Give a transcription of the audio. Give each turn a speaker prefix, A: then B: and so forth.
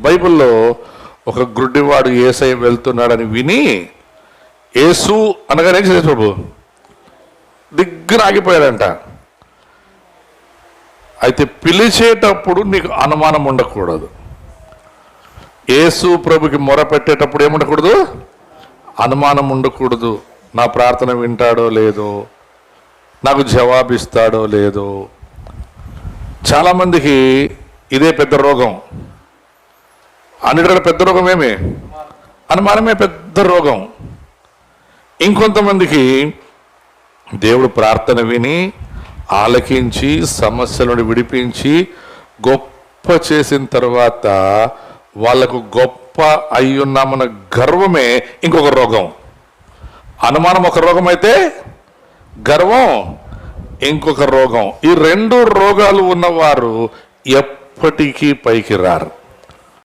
A: బైబిల్లో ఒక గుడ్డివాడు ఏసై వెళ్తున్నాడని విని ఏసు అనగానే ఏం ప్రభు? దగ్గర ఆగిపోయాడంట. అయితే పిలిచేటప్పుడు నీకు అనుమానం ఉండకూడదు. ఏసు ప్రభుకి మొర పెట్టేటప్పుడు ఏముండకూడదు అనుమానం ఉండకూడదు. నా ప్రార్థన వింటాడో లేదో నాకు జవాబిస్తాడో లేదో. చాలామందికి ఇదే పెద్ద రోగం. అన్నిటికంటే పెద్ద రోగం ఏమి? అనుమానమే పెద్ద రోగం. ఇంకొంతమందికి దేవుడు ప్రార్థన విని ఆలకించి సమస్యలను విడిపించి గొప్ప చేసిన తర్వాత వాళ్ళకు గొప్ప అయ్యున్నామన్న గర్వమే ఇంకొక రోగం. అనుమానం ఒక రోగం అయితే గర్వం ఇంకొక రోగం. ఈ రెండు రోగాలు ఉన్నవారు ఎప్పటికీ పైకి రారు.